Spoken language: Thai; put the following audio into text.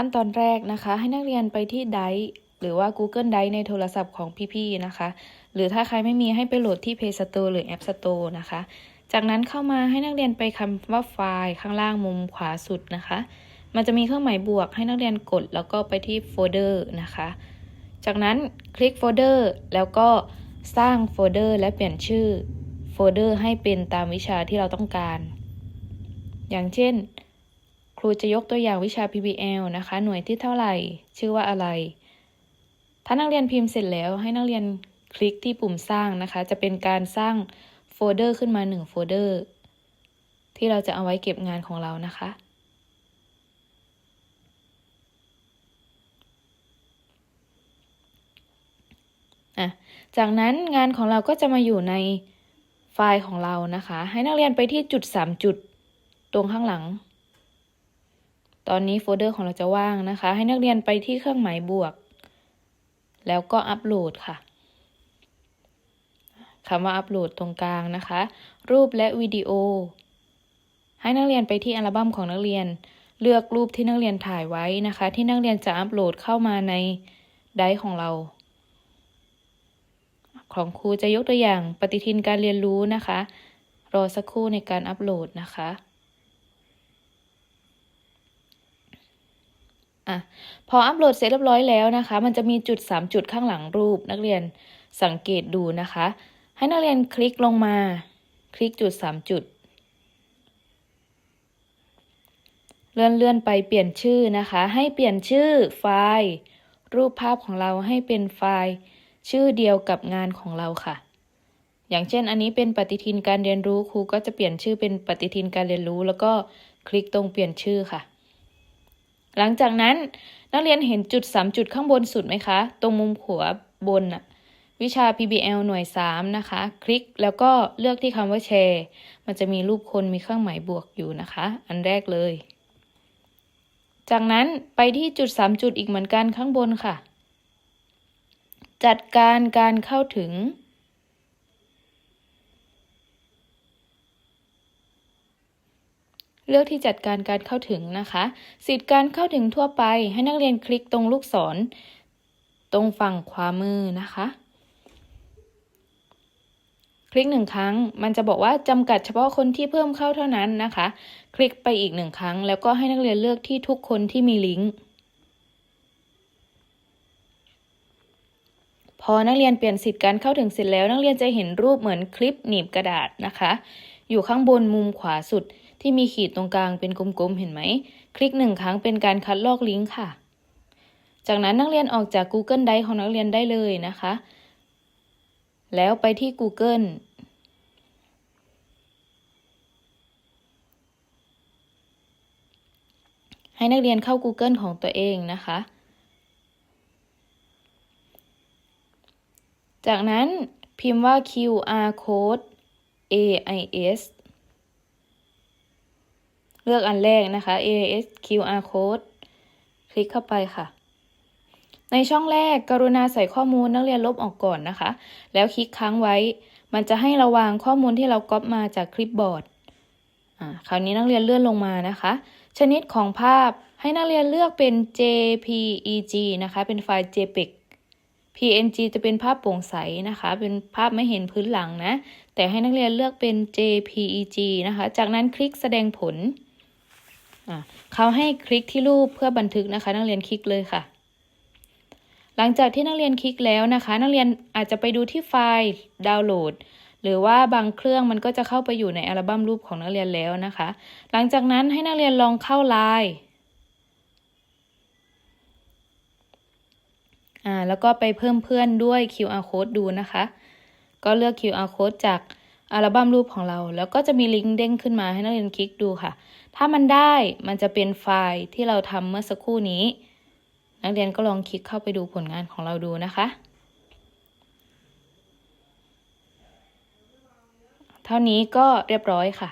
ขั้นตอนแรกนะคะ ให้นักเรียนไปที่ไดร์หรือว่า Google Drive ในโทรศัพท์ของพี่ๆนะคะ หรือถ้าใครไม่มีให้ไปโหลดที่ Play Store หรือ App Store นะคะ จากนั้นเข้ามาให้นักเรียนไปคำว่าไฟล์ข้างล่างมุมขวาสุดนะคะ มันจะมีเครื่องหมายบวกให้นักเรียนกดแล้วก็ไปที่โฟลเดอร์นะคะ จากนั้นคลิกโฟลเดอร์แล้วก็สร้างโฟลเดอร์และเปลี่ยนชื่อโฟลเดอร์ให้เป็นตามวิชาที่เราต้องการ อย่างเช่น ครูจะยกตัวอย่างวิชา PBL นะคะ หน่วยที่เท่าไหร่ ชื่อว่าอะไร ถ้านักเรียนพิมพ์เสร็จแล้วให้นักเรียนคลิกที่ปุ่มสร้างนะคะ จะเป็นการสร้างโฟลเดอร์ขึ้นมา1โฟลเดอร์ที่เราจะเอาไว้เก็บงานของเรานะคะ จากนั้นงานของเราก็จะมาอยู่ในไฟล์ของเรานะคะ ให้นักเรียนไปที่จุด 3 จุดตรงข้างหลัง ตอนนี้โฟลเดอร์ของเราจะว่างนะคะ ให้นักเรียนไปที่เครื่องหมายบวก แล้วก็อัปโหลดค่ะคำว่าอัปโหลดตรงกลางนะคะ รูปและวิดีโอ ให้นักเรียนไปที่อัลบั้มของนักเรียน เลือกรูปที่นักเรียนถ่ายไว้นะคะ ที่นักเรียนจะอัปโหลดเข้ามาในไดร์ของเรา ของครูจะยกตัวอย่างปฏิทินการเรียนรู้นะคะ รอสักครู่ในการอัปโหลดนะคะ อะพออัปโหลดเสร็จเรียบร้อยแล้วนะคะ มันจะมีจุด 3 จุดข้างหลังรูปนักเรียนสังเกตดูนะคะ ให้นักเรียนคลิกลงมา คลิกจุด 3 จุด เลื่อนเลื่อนไปเปลี่ยนชื่อนะคะ ให้เปลี่ยนชื่อไฟล์ รูปภาพของเราให้เป็นไฟล์ ชื่อเดียวกับงานของเราค่ะ อย่างเช่น อันนี้เป็นปฏิทินการเรียนรู้ครูก็จะเปลี่ยนชื่อเป็นปฏิทินการเรียนรู้ แล้วก็คลิกตรงเปลี่ยนชื่อค่ะ หลังจากนั้นนักเรียนเห็นจุด 3 จุดข้างบนสุดไหมคะ ตรงมุมขวาบนน่ะวิชา PBL หน่วย 3 นะคะ คลิกแล้วก็เลือกที่คำว่าแชร์ มันจะมีรูปคนมีเครื่องหมายบวกอยู่นะคะ อันแรกเลย จากนั้นไปที่จุด 3 จุดอีกเหมือนกันข้างบนค่ะ จัดการการเข้าถึง เลือกที่จัดการการเข้าถึงนะคะ สิทธิ์การเข้าถึงทั่วไป ให้นักเรียนคลิกตรงลูกศร ตรงฝั่งขวามือนะคะ คลิกหนึ่งครั้ง มันจะบอกว่าจำกัดเฉพาะคนที่เพิ่มเข้าเท่านั้นนะคะ คลิกไปอีกหนึ่งครั้ง แล้วก็ให้นักเรียนเลือกที่ทุกคนที่มีลิงก์พอนักเรียนเปลี่ยนสิทธิ์การเข้าถึงเสร็จแล้ว นักเรียนจะเห็นรูปเหมือนคลิปหนีบกระดาษนะคะ อยู่ข้างบนมุมขวาสุด ที่มีขีดตรงกลางเป็นกลมๆ เห็นไหม คลิกหนึ่งครั้งเป็นการคัดลอกลิงก์ค่ะ จากนั้นนักเรียนออกจาก Google Drive ของนักเรียนได้เลยนะคะ แล้วไปที่ Google ให้นักเรียนเข้า Google ของตัวเองนะคะ จากนั้นพิมพ์ว่า QR code AIS เลือกอันแรกนะคะ AIS QR code คลิกเข้าไปค่ะ ในช่องแรกกรุณาใส่ข้อมูลนักเรียนลบออกก่อนนะคะ แล้วคลิกค้างไว้ มันจะให้ระวางข้อมูลที่เราก๊อปมาจากคลิปบอร์ดอ่าคราวนี้นักเรียนเลื่อนลงมานะคะ ชนิดของภาพให้นักเรียนเลือกเป็น JPEG นะคะ เป็นไฟล์ JPEG PNG จะเป็นภาพโปร่งใสนะคะ เป็นภาพไม่เห็นพื้นหลังนะ แต่ให้นักเรียนเลือกเป็น JPEG นะคะ จากนั้นคลิกแสดงผล เขาให้คลิกที่รูปเพื่อบันทึกนะคะ นักเรียนคลิกเลยค่ะ หลังจากที่นักเรียนคลิกแล้วนะคะ นักเรียนอาจจะไปดูที่ไฟล์ดาวน์โหลด หรือว่าบางเครื่องมันก็จะเข้าไปอยู่ในอัลบั้มรูปของนักเรียนแล้วนะคะ หลังจากนั้นให้นักเรียนลองเข้าไลน์อ่าแล้วก็ไปเพิ่มเพื่อนด้วย QR code ดูนะคะ ก็เลือก QR code จาก อัลบั้มรูปของเรา แล้วก็จะมีลิงก์เด้งขึ้นมาให้นักเรียนคลิกดูค่ะ ถ้ามันได้มันจะเป็นไฟล์ที่เราทำเมื่อสักครู่นี้ นักเรียนก็ลองคลิกเข้าไปดูผลงานของเราดูนะคะ เท่านี้ก็เรียบร้อยค่ะ